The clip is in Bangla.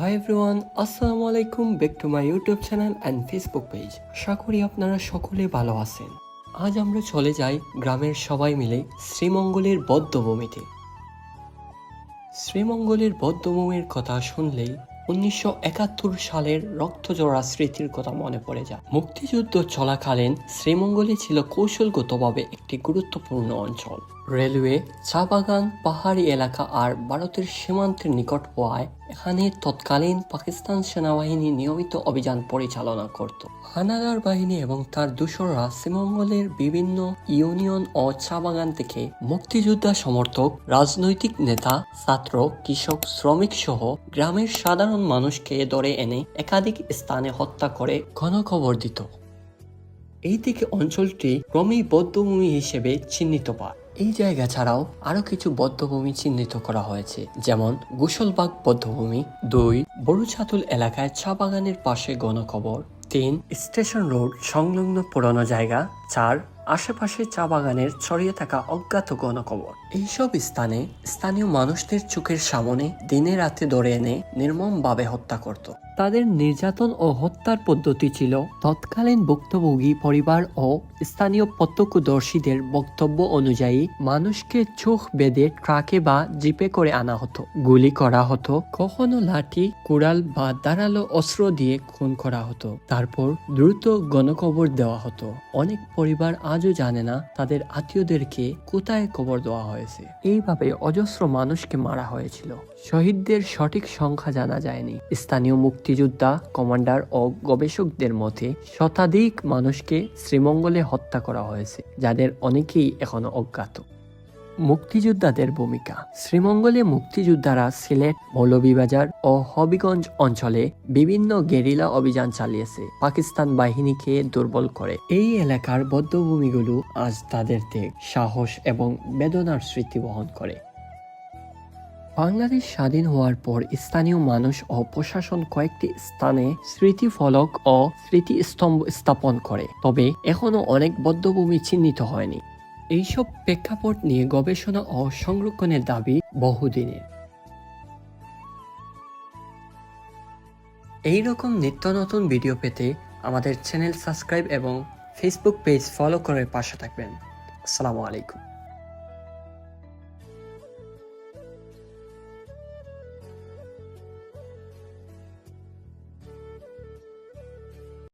হাই এভরিওয়ান আসসালামু আলাইকুম back to my YouTube channel and Facebook page আশা করি আপনারা সকলে ভালো আছেন। আজ আমরা চলে যাই গ্রামের সবাই মিলে শ্রীমঙ্গলের বদ্ধভূমিতে। শ্রীমঙ্গলের বদ্ধভূমির কথা শুনলেই উনিশশো একাত্তর সালের রক্তজোড়া স্মৃতির কথা মনে পড়ে যায়। মুক্তিযুদ্ধ চলাকালীন শ্রীমঙ্গলে ছিল কৌশলগতভাবে একটি গুরুত্বপূর্ণ অঞ্চল। রেলওয়ে চা বাগান পাহাড়ি এলাকা আর ভারতের সীমান্তের নিকট হওয়ায় এখানে তৎকালীন পাকিস্তান সেনাবাহিনী নিয়মিত অভিযান পরিচালনা করত। হানাদার বাহিনী এবং তার দূষররা শ্রীমঙ্গলের বিভিন্ন ইউনিয়ন ও চা বাগান থেকে মুক্তিযোদ্ধা সমর্থক, রাজনৈতিক নেতা, ছাত্র, কৃষক, শ্রমিক সহ গ্রামের সাধারণ মানুষকে ধরে এনে একাধিক স্থানে হত্যা করে ঘনখবর দিত। এই থেকে অঞ্চলটি ক্রমেই বদ্ধভূমি হিসেবে চিহ্নিত পায় এই জায়গা ছাড়াও আরও কিছু বদ্ধভূমি চিহ্নিত করা হয়েছে। যেমন গুসলবাগ বদ্ধভূমি, দুই বড়ুছাতুল এলাকায় চা বাগানের পাশে গণকবর, তিন স্টেশন রোড সংলগ্ন পুরনো জায়গা, চার আশেপাশে চা বাগানের ছড়িয়ে থাকা অজ্ঞাত গণকবর। এইসব স্থানে স্থানীয় মানুষদের চোখের সামনে দিনে রাতে ধরে এনে নির্মমভাবে হত্যা করত। তাদের নির্যাতন ও হত্যার পদ্ধতি ছিল। তৎকালীন ভুক্তভোগী পরিবার ও স্থানীয় প্রত্যক্ষদর্শীদের বক্তব্য অনুযায়ী মানুষকে চোখ বেঁধে ট্রাকে বা জিপে করে আনা হতো। গুলি করা হতো, কখনো লাঠি, কুড়াল বা ধারালো অস্ত্র দিয়ে খুন করা হতো। তারপর দ্রুত গণকবর দেওয়া হতো। অনেক পরিবার আজও জানে না তাদের আত্মীয়দেরকে কোথায় কবর দেওয়া হয়েছে। এইভাবে অজস্র মানুষকে মারা হয়েছিল। শহীদদের সঠিক সংখ্যা জানা যায়নি। স্থানীয় মুক্তিযোদ্ধা, কমান্ডার ও গবেষকদের মতে শতাধিক মানুষকে শ্রীমঙ্গলে হত্যা করা হয়েছে, যাদের অনেকেই এখনও অজ্ঞাত। মুক্তিযোদ্ধাদের ভূমিকা। শ্রীমঙ্গলে মুক্তিযোদ্ধারা সিলেট, মৌলভীবাজার ও হবিগঞ্জ অঞ্চলে বিভিন্ন গেরিলা অভিযান চালিয়েছে, পাকিস্তান বাহিনীকে দুর্বল করে। এই এলাকার বদ্ধভূমিগুলো আজ তাদের ত্যাগ সাহস এবং বেদনার স্মৃতি বহন করে। বাংলাদেশ স্বাধীন হওয়ার পর স্থানীয় মানুষ ও প্রশাসন কয়েকটি স্থানে স্মৃতিফলক ও স্মৃতিস্তম্ভ স্থাপন করে, তবে এখনও অনেক বদ্ধভূমি চিহ্নিত হয়নি। এইসব প্রেক্ষাপট নিয়ে গবেষণা ও সংরক্ষণের দাবি বহুদিনের। এই রকম নিত্য নতুন ভিডিও পেতে আমাদের চ্যানেল সাবস্ক্রাইব এবং ফেসবুক পেজ ফলো করে পাশে থাকবেন। আসসালামু আলাইকুম।